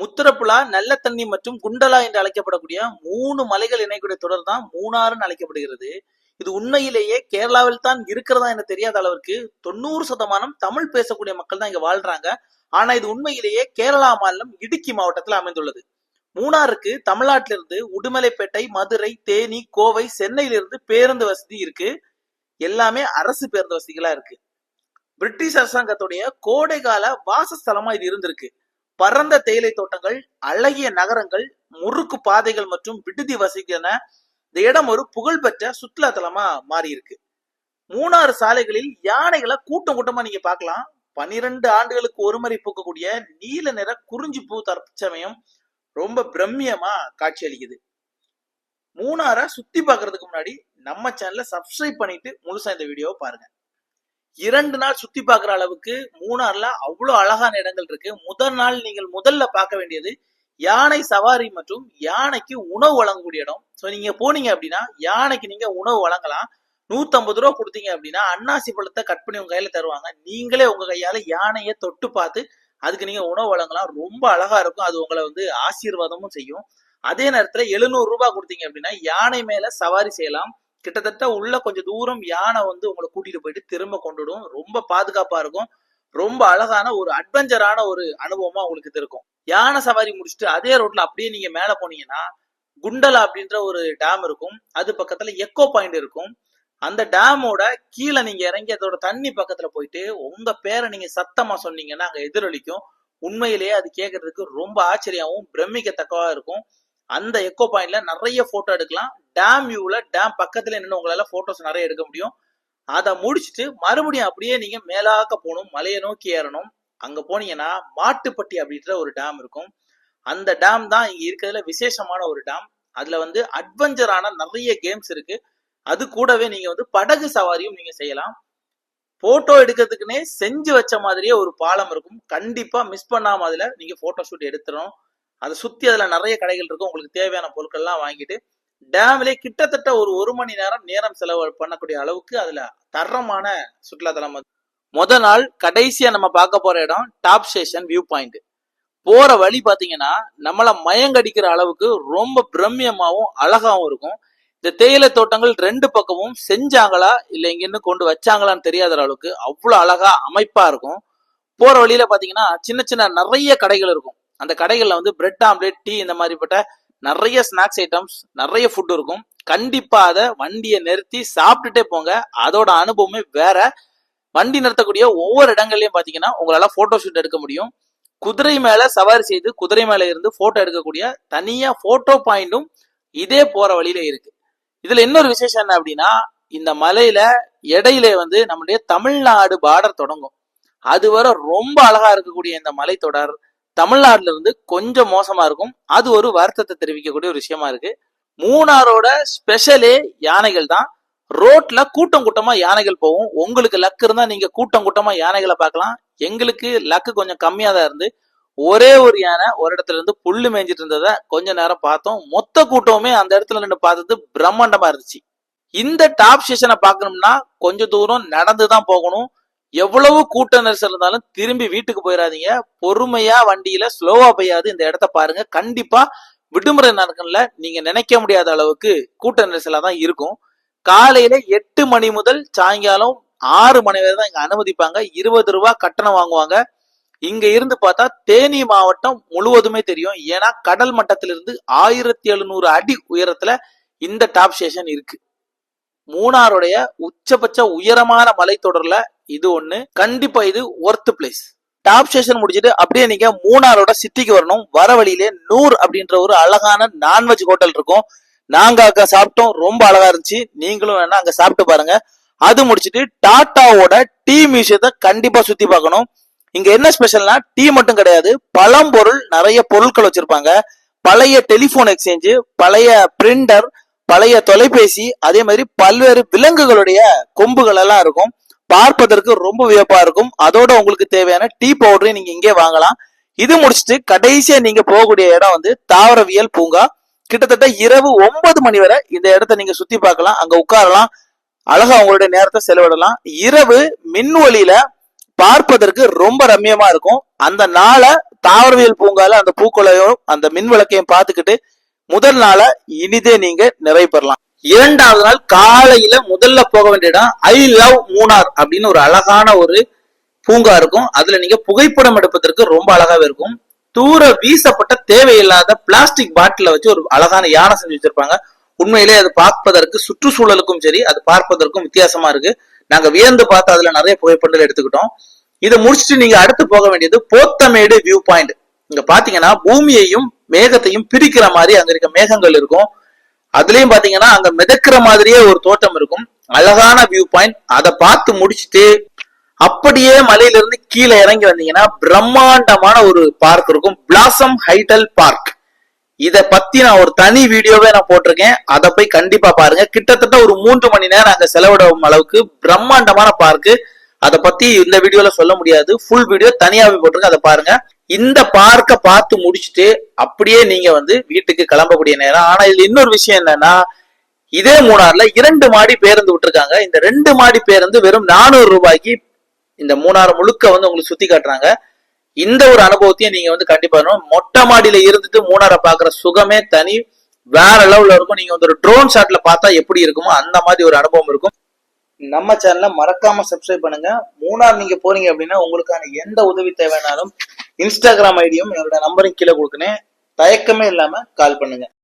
முத்திரப்புலா நல்ல தண்ணி மற்றும் குண்டலா என்று அழைக்கப்படக்கூடிய மூணு மலைகள் இணைக்கூடிய தொடர் தான் மூணாறுன்னு அழைக்கப்படுகிறது. இது உண்மையிலேயே கேரளாவில் தான் இருக்கிறதா என தெரியாத அளவிற்கு தொண்ணூறு சதமானம் தமிழ் பேசக்கூடிய மக்கள் தான் இங்க வாழ்றாங்க. ஆனா இது உண்மையிலேயே கேரளா மாநிலம் இடுக்கி மாவட்டத்தில் அமைந்துள்ளது. மூணாறுக்கு தமிழ்நாட்டிலிருந்து உடுமலைப்பேட்டை மதுரை தேனி கோவை சென்னையிலிருந்து பேருந்து வசதி இருக்கு. எல்லாமே அரசு பேருந்து வசதிகளா இருக்கு. பிரிட்டிஷ் அரசாங்கத்துடைய கோடைகால வாசஸ்தலமா இது இருந்திருக்கு. பரந்த தேயிலை தோட்டங்கள் அழகிய நகரங்கள் முறுக்கு பாதைகள் மற்றும் விடுதி வசிக்கிற இந்த இடம் ஒரு புகழ்பெற்ற சுற்றுலா தலமா மாறி இருக்கு மூணாறு சாலைகளில் யானைகளை கூட்டம் கூட்டமா நீங்க பார்க்கலாம். பனிரெண்டு ஆண்டுகளுக்கு ஒருமுறை பூக்கக்கூடிய நீல நிற குறிஞ்சி பூ தற்சமயம் ரொம்ப பிரம்மியமா காட்சி அளிக்குது. மூணாரை சுத்தி பாக்குறதுக்கு முன்னாடி நம்ம சேனலை சப்ஸ்கிரைப் பண்ணிட்டு முழுசா இந்த வீடியோவை பாருங்க. இரண்டு நாள் சுத்தி பார்க்குற அளவுக்கு மூணார்ல அவ்வளவு அழகான இடங்கள் இருக்கு. முதல் நாள் நீங்கள் முதல்ல பார்க்க வேண்டியது யானை சவாரி மற்றும் யானைக்கு உணவு வழங்கக்கூடிய இடம். ஸோ நீங்க போனீங்க அப்படின்னா யானைக்கு நீங்க உணவு வழங்கலாம். நூத்தம்பது ரூபா கொடுத்தீங்க அப்படின்னா அன்னாசி பழத்தை கட் பண்ணி உங்க கையில தருவாங்க. நீங்களே உங்க கையால யானையை தொட்டு பார்த்து அதுக்கு நீங்க உணவு வழங்கலாம். ரொம்ப அழகா இருக்கும். அது உங்களை வந்து ஆசீர்வாதமும் செய்யும். அதே நேரத்துல எழுநூறு ரூபாய் கொடுத்தீங்க அப்படின்னா யானை மேல சவாரி செய்யலாம். கிட்டத்தட்ட உள்ள கொஞ்சம் தூரம் யானை வந்து உங்களை கூட்டிட்டு போயிட்டு திரும்ப கொண்டுடும். ரொம்ப பாதுகாப்பா இருக்கும். ரொம்ப அழகான ஒரு அட்வென்ச்சரான ஒரு அனுபவமா உங்களுக்கு இது இருக்கும். யானை சவாரி முடிச்சுட்டு அதே ரோட்ல அப்படியே நீங்க மேல போனீங்கன்னா குண்டலா அப்படின்ற ஒரு டேம் இருக்கும். அது பக்கத்துல எக்கோ பாயிண்ட் இருக்கும். அந்த டேமோட கீழே நீங்க இறங்கி அதோட தண்ணி பக்கத்துல போயிட்டு உங்க பேரை நீங்க சத்தமா சொன்னீங்கன்னா அங்க எதிரொலிக்கும். உண்மையிலேயே அது கேட்கறதுக்கு ரொம்ப ஆச்சரியமாவும் பிரமிக்கத்தக்கவா இருக்கும். அந்த எக்கோ பாயிண்ட்ல நிறைய போட்டோ எடுக்கலாம். டேம் வியூவில் டேம் பக்கத்துல நின்று உங்களால போட்டோஸ் நிறைய எடுக்க முடியும். அதை முடிச்சுட்டு மறுபடியும் அப்படியே நீங்க மேலாக்க போகணும் மலையை நோக்கி ஏறணும். அங்க போனீங்கன்னா மாட்டுப்பட்டி அப்படின்ற ஒரு டேம் இருக்கும். அந்த டேம் தான் இங்க இருக்கிறதுல விசேஷமான ஒரு டேம் அதுல வந்து அட்வென்ச்சரான நிறைய கேம்ஸ் இருக்கு. அது கூடவே நீங்க வந்து படகு சவாரியும் நீங்க செய்யலாம். போட்டோ எடுக்கிறதுக்குன்னே செஞ்சு வச்ச மாதிரியே ஒரு பாலம் இருக்கும். கண்டிப்பா மிஸ் பண்ணாம அதுல நீங்க போட்டோ ஷூட் எடுத்துடணும். அதை சுத்தி அதுல நிறைய கடைகள் இருக்கும். உங்களுக்கு தேவையான பொருட்கள்லாம் வாங்கிட்டு டேம்ல கிட்டத்தட்ட ஒரு ஒரு மணி நேரம் நேரம் செலவு பண்ணக்கூடிய அளவுக்கு அதுல தரமான சுற்றுலாத்தலம் அது முத நாள் கடைசியா நம்ம பார்க்க போற இடம் டாப் ஸ்டேஷன் வியூ பாயிண்ட். போற வழி பாத்தீங்கன்னா நம்மள மயங்கடிக்கிற அளவுக்கு ரொம்ப பிரம்மியமாகவும் அழகாகவும் இருக்கும். இந்த தேயிலை தோட்டங்கள் ரெண்டு பக்கமும் செஞ்சாங்களா இல்ல இங்கிருந்து கொண்டு வச்சாங்களான்னு தெரியாத அளவுக்கு அவ்வளோ அழகா அமைப்பா இருக்கும். போற வழியில பாத்தீங்கன்னா சின்ன சின்ன நிறைய கடைகள் இருக்கும். அந்த கடைகளில் வந்து பிரெட் ஆம்லேட் டீ இந்த மாதிரிப்பட்ட நிறைய ஸ்நாக்ஸ் ஐட்டம்ஸ் நிறைய ஃபுட் இருக்கும். கண்டிப்பா அதை வண்டியை நிறுத்தி சாப்பிட்டுட்டே போங்க. அதோட அனுபவமே வேற. வண்டி நிறுத்தக்கூடிய ஒவ்வொரு இடங்கள்லயும் பாத்தீங்கன்னா உங்களால போட்டோ ஷூட் எடுக்க முடியும். குதிரை மேல சவாரி செய்து குதிரை மேல இருந்து போட்டோ எடுக்கக்கூடிய தனியா போட்டோ பாயிண்டும் இதே போற வழியில இருக்கு. இதுல இன்னொரு விசேஷம் என்ன அப்படின்னா இந்த மலையில இடையில வந்து நம்மளுடைய தமிழ்நாடு பார்டர் தொடங்கும். அது வர ரொம்ப அழகா இருக்கக்கூடிய இந்த மலைத்தொடர் தமிழ்நாட்டில் இருந்து கொஞ்சம் மோசமா இருக்கும். அது ஒரு வருத்தத்தை தெரிவிக்கக்கூடிய ஒரு விஷயமா இருக்கு. மூணாரோட ஸ்பெஷலே யானைகள் தான். ரோட்ல கூட்டம் கூட்டமா யானைகள் போகும். உங்களுக்கு லக் இருந்தா நீங்க கூட்டம் கூட்டமா யானைகளை பார்க்கலாம். எங்களுக்கு லக்கு கொஞ்சம் கம்மியா தான் இருந்து. ஒரே ஒரு யானை ஒரு இடத்துல இருந்து புல்லு மேய்ஞ்சிட்டு இருந்ததை கொஞ்ச நேரம் பார்த்தோம். மொத்த கூட்டமுமே அந்த இடத்துல நின்று பார்த்தது பிரம்மாண்டமா இருந்துச்சு. இந்த டாப் ஸ்டேஷனை பார்க்கணும்னா கொஞ்சம் தூரம் நடந்து தான் போகணும். எவ்வளவு கூட்ட நெரிசல் இருந்தாலும் திரும்பி வீட்டுக்கு போயிடாதீங்க பொறுமையா வண்டியில ஸ்லோவா போயாது இந்த இடத்த பாருங்க. கண்டிப்பா விடுமுறை நாட்கள்ல நீங்க நினைக்க முடியாத அளவுக்கு கூட்ட நெரிசலா தான் இருக்கும். காலையில எட்டு மணி முதல் சாயங்காலம் ஆறு மணி வரை தான் இங்க அனுமதிப்பாங்க. இருபது ரூபா கட்டணம் வாங்குவாங்க. இங்க இருந்து பார்த்தா தேனி மாவட்டம் முழுவதுமே தெரியும். ஏன்னா கடல் மட்டத்திலிருந்து ஆயிரத்தி எழுநூறு அடி உயரத்துல இந்த டாப் ஸ்டேஷன் இருக்கு. மூணாருடைய உச்சபட்ச உயரமான மலைத்தொடர்ல இது ஒண்ணு. கண்டிப்பா இது ஒர்த் பிளேஸ் டாப் ஸ்டேஷன் முடிச்சுட்டு அப்படியே நீங்க மூணாரோட சிட்டிக்கு வரணும். வர வழியிலே நூர் அப்படின்ற ஒரு அழகான நான்வெஜ் ஹோட்டல் இருக்கும். நாங்க அங்க சாப்பிட்டோம். ரொம்ப அழகா இருந்துச்சு. நீங்களும் வேணா அங்க சாப்பிட்டு பாருங்க. அது முடிச்சுட்டு டாட்டாவோட டீ மியூசியத்தை கண்டிப்பா சுத்தி பார்க்கணும். இங்க என்ன ஸ்பெஷல்னா டீ மட்டும் கிடையாது. பழம்பொருள் நிறைய பொருட்கள் வச்சிருப்பாங்க. பழைய டெலிபோன் எக்ஸ்சேஞ்சு பழைய பிரிண்டர் பழைய தொலைபேசி அதே மாதிரி பல்வேறு விலங்குகளுடைய கொம்புகள் எல்லாம் இருக்கும். பார்ப்பதற்கு ரொம்ப வியப்பா இருக்கும். அதோட உங்களுக்கு தேவையான டீ பவுடரையும் நீங்க இங்கே வாங்கலாம். இது முடிச்சுட்டு கடைசியா நீங்க போகக்கூடிய இடம் வந்து தாவரவியல் பூங்கா. கிட்டத்தட்ட இரவு ஒன்பது மணி வரை இந்த இடத்த நீங்க சுத்தி பார்க்கலாம். அங்க உட்காரலாம். அழகா உங்களுடைய நேரத்தை செலவிடலாம். இரவு மின் ஒளியில பார்ப்பதற்கு ரொம்ப ரம்மியமா இருக்கும். அந்த நாளை தாவரவியல் பூங்கால அந்த பூக்களையும் அந்த மின் விளக்கையும் பார்த்துக்கிட்டு முதல் நாள இனிதே நீங்க நிறைவு பெறலாம். இரண்டாவது நாள் காலையில முதல்ல போக வேண்டிய இடம் ஐ லவ் மூணார் அப்படின்னு ஒரு அழகான ஒரு பூங்கா இருக்கும். அதுல நீங்க புகைப்படம் எடுப்பதற்கு ரொம்ப அழகாவே இருக்கும். தூர வீசப்பட்ட தேவையில்லாத பிளாஸ்டிக் பாட்டில வச்சு ஒரு அழகான யானை செஞ்சு வச்சிருப்பாங்க. உண்மையிலே அது பார்ப்பதற்கு சுற்றுச்சூழலுக்கும் சரி அது பார்ப்பதற்கும் வித்தியாசமா இருக்கு. நாங்க வியந்து பார்த்து அதுல நிறைய புகைப்படங்கள் எடுத்துக்கிட்டோம். இதை முடிச்சுட்டு நீங்க அடுத்து போக வேண்டியது போத்தமேடு வியூ பாயிண்ட் இங்க பாத்தீங்கன்னா பூமியையும் மேகத்தையும் பிரிக்கிற மாதிரி அங்க இருக்க மேகங்கள் இருக்கும். அதுலயும் பாத்தீங்கன்னா அங்க மிதக்கிற மாதிரியே ஒரு தோட்டம் இருக்கும். அழகான வியூ பாயிண்ட் அதை பார்த்து முடிச்சுட்டு அப்படியே மலையில இருந்து கீழே இறங்கி வந்தீங்கன்னா பிரம்மாண்டமான ஒரு பார்க் இருக்கும். பிளாசம் ஹைட்டல் பார்க் இத பத்தி நான் ஒரு தனி வீடியோவே நான் போட்டிருக்கேன். அதை போய் கண்டிப்பா பாருங்க. கிட்டத்தட்ட ஒரு மூன்று மணி நேரம் அங்க செலவிடும் அளவுக்கு பிரம்மாண்டமான பார்க்கு அதை பத்தி இந்த வீடியோல சொல்ல முடியாது. ஃபுல் வீடியோ தனியாவே போட்டிருக்கேன். அதை பாருங்க. இந்த பார்க்க பார்த்து முடிச்சுட்டு அப்படியே நீங்க வந்து வீட்டுக்கு கிளம்பக்கூடிய நேரம். ஆனா இதுல இன்னொரு விஷயம் என்னன்னா இதே மூணார்ல இரண்டு மாடி பேருந்து விட்டுருக்காங்க. இந்த ரெண்டு மாடி பேருந்து வெறும் நானூறு ரூபாய்க்கு இந்த மூணாறு முழுக்க வந்து உங்களுக்கு சுத்தி காட்டுறாங்க. இந்த ஒரு அனுபவத்தையும் நீங்க வந்து கண்டிப்பா மொட்டை மாடியில இருந்துட்டு மூணாரை பாக்குற சுகமே தனி. வேற லெவல்ல இருக்கும். நீங்க வந்து ஒரு ட்ரோன் ஷாட்ல பார்த்தா எப்படி இருக்குமோ அந்த மாதிரி ஒரு அனுபவம் இருக்கும். நம்ம சேனலை மறக்காம சப்ஸ்கிரைப் பண்ணுங்க. மூணார் நீங்க போறீங்க அப்படின்னா உங்களுக்கான எந்த உதவி தேவைனாலும் இன்ஸ்டாகிராம் ஐடியும் என்னோட நம்பரும் கீழே கொடுக்குறேன். தயக்கமே இல்லாம கால் பண்ணுங்க.